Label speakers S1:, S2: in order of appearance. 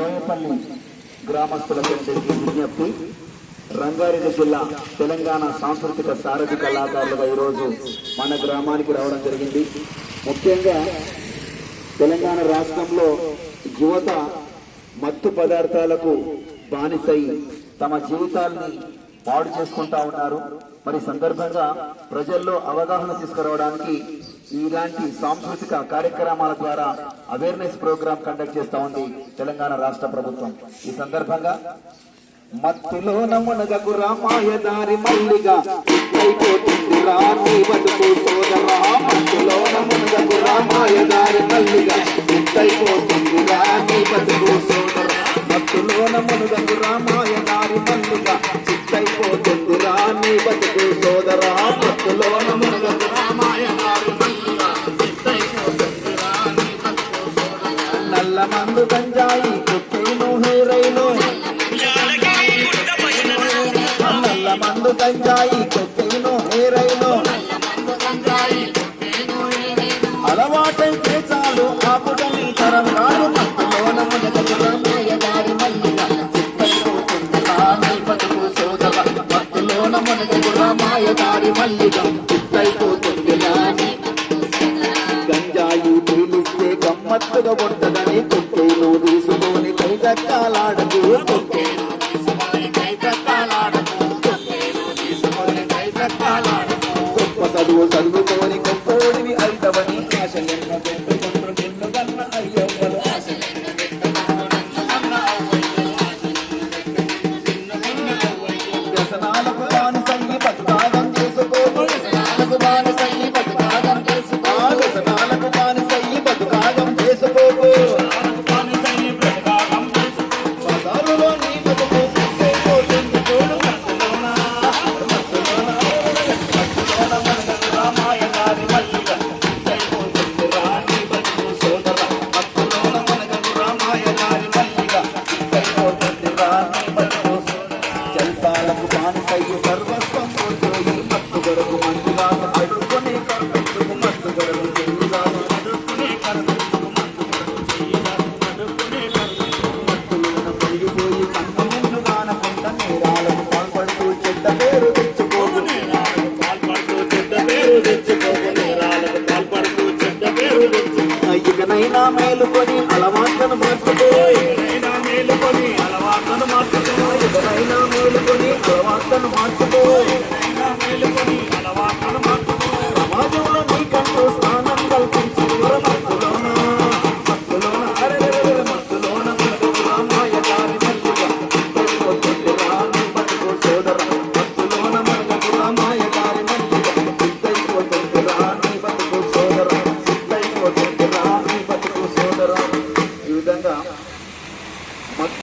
S1: లోయపల్లి గ్రామస్తులకు విజ్ఞప్తి రంగారెడ్డి జిల్లా తెలంగాణ సాంస్కృతిక సారథి కళాకారులుగా ఈరోజు మన గ్రామానికి రావడం జరిగింది. ముఖ్యంగా తెలంగాణ రాష్ట్రంలో యువత మత్తు పదార్థాలకు బానిసై తమ జీవితాల్ని పాడు చేసుకుంటా ఉన్నారు. మరి సందర్భంగా ప్రజల్లో అవగాహన తీసుకురావడానికి ఇలాంటి సాంస్కృతిక కార్యక్రమాల ద్వారా అవేర్నెస్ ప్రోగ్రామ్ కండక్ట్ చేస్తా ఉంది తెలంగాణ రాష్ట్ర ప్రభుత్వం. ఈ సందర్భంగా మత్తులో నమునగకు రామాయ దారి మల్లిగా అయిపోతుంది రాని బతుకు సోదరా మత్తులో నమునగకు రామాయ దారి మల్లిగా అయిపోతుంది రాని బతుకు సోదరా మత్తులో నమునగకు రామాయ దారి మల్లిగా చిత్తైపోతుంది రాని బతుకు గంజాయి కొత్తీను హేరైను అలవాటైతే చాలు ఆపుదని తరం కాదు మత్తులోన మునగదు దారి మల్లిగా చిత్తైపోతుంది రాని బతుకు సోదర మత్తులోన మునగదు రామాయ దారి మల్లిగా. చిత్తైపోతుంది రాని గంజాయి పీలిస్తే గమ్మత్తుగా కొట్టదని కొట్టేను తీసుకొని పైదక్కాలాడదు ఓ సద్భుతమని గొప్పోడివి అయితవని ఆశ నా మేలుకొని